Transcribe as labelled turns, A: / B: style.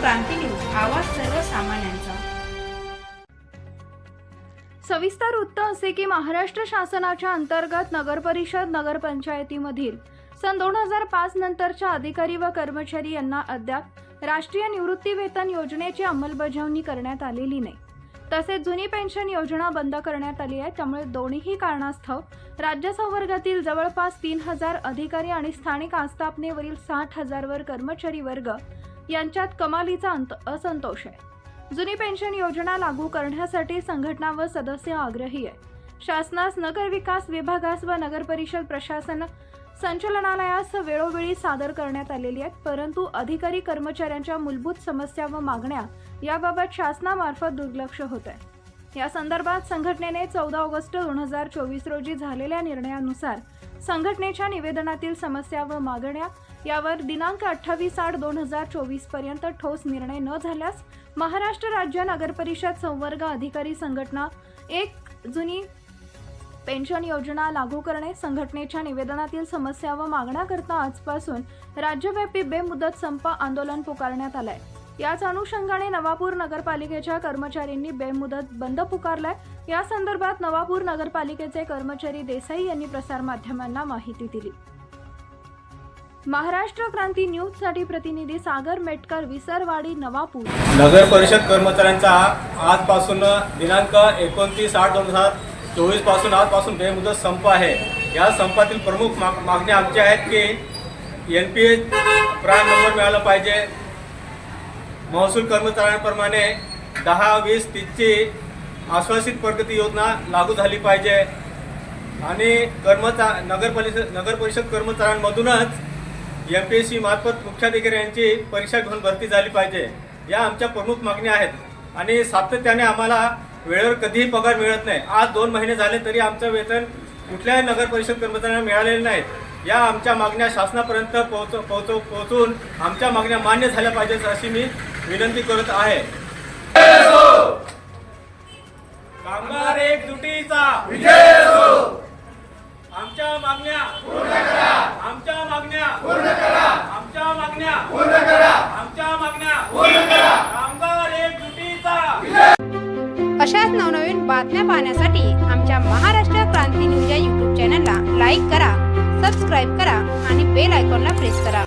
A: क्रांती news आवाज सर्वसामान्यांचा.
B: सविस्तर वृत्त असे की महाराष्ट्र शासनाच्या अंतर्गत नगरपरिषद नगरपंचायतीमधील सन दोन हजार पाच नंतरच्या अधिकारी व कर्मचारी यांना अद्याप राष्ट्रीय निवृत्ती वेतन योजनेची अंमलबजावणी करण्यात आलेली नाही. तसेच जुनी पेन्शन योजना बंद करण्यात आली आहे. त्यामुळे दोन्हीही कारणास्तव राज्य संवर्गातील जवळपास तीन हजार अधिकारी आणि स्थानिक आस्थापनेवरील साठ हजारवर कर्मचारी वर्ग यांच्यात कमालीचा अंत असंतोष आहे. जुनी पेन्शन योजना लागू करण्यासाठी संघटना व सदस्य आग्रही आहे. शासनास नगर विकास विभागास व नगर परिषद प्रशासन संचालनालयास वेळोवेळी सादर करण्यात आलेली आहेत परंतु अधिकारी कर्मचाऱ्यांच्या मूलभूत समस्या व मागण्या याबाबत शासनामार्फत दुर्लक्ष होत आहे. या संदर्भात संघटनेने चौदा ऑगस्ट दोन हजार चोवीस रोजी झालेल्या निर्णयानुसार संघटनेच्या निवेदनातील समस्या व मागण्या यावर दिनांक अठ्ठावीस आठ दोन हजार चोवीसपर्यंत ठोस निर्णय न झाल्यास महाराष्ट्र राज्य नगरपरिषद संवर्ग अधिकारी संघटना एक जुनी पेन्शन योजना लागू करणे संघटनेच्या निवेदनातील समस्या व मागण्याकरता आजपासून राज्यव्यापी बेमुदत संप आंदोलन पुकारण्यात आलंय. याच अनुषंगाने नवापूर नगरपालिकेच्या कर्मचाऱ्यांनी बेमुदत बंद पुकारलाय. या संदर्भात नवापूर नगरपालिकेचे कर्मचारी देसाई यांनी प्रसारमाध्यमांना माहिती दिली. महाराष्ट्र क्रांती न्यूजसाठी प्रतिनिधी सागर मेटकर विसरवाडी नवापूर.
C: नगर परिषद कर्मचाऱ्यांचा आजपासून दिनांक एकोणतीस आठ दोन हजार चोवीसपासून आजपासून बेमुदत संप आहे. या संपातील प्रमुख माग मागण्या आमच्या आहेत की N P H PRAN number मिळाला पाहिजे. महसूल कर्मचाऱ्यांप्रमाणे दहा वीस तीसची आश्वासित प्रगती योजना लागू झाली पाहिजे. आणि कर्मचा नगर परिषद नगर परिषद कर्मचाऱ्यांमधूनच एम पी एस सी मार्फत मुख्याधिकारी यांची परीक्षा घेऊन भरती झाली पाहिजे. या आमच्या प्रमुख मागण्या आहेत. आणि सातत्याने आम्हाला वेळेवर कधीही पगार मिळत नाही. आज दोन महिने झाले तरी आमचं वेतन कुठल्याही नगर परिषद कर्मचाऱ्यांना मिळालेलं नाही. या आमच्या मागण्या शासनापर्यंत पोहोच पोहोचव पोहोचून आमच्या मागण्या मान्य झाल्या पाहिजेत अशी मी विनंती करत आहे. कामगार एकजुटीचा आमच्या मागण्या. पूर्ण करा आमच्या मागण्या. पूर्ण करा आमच्या मागण्या. पूर्ण करा आमच्या मागण्या. पूर्ण करा कामगार एकजुटीचा
D: अशाच नवनवीन बातम्या पाहण्यासाठी आमच्या महाराष्ट्र क्रांती न्यूज या यूट्यूब चॅनलला लाईक करा सबस्क्राईब करा आणि बेल आयकॉनला प्रेस करा.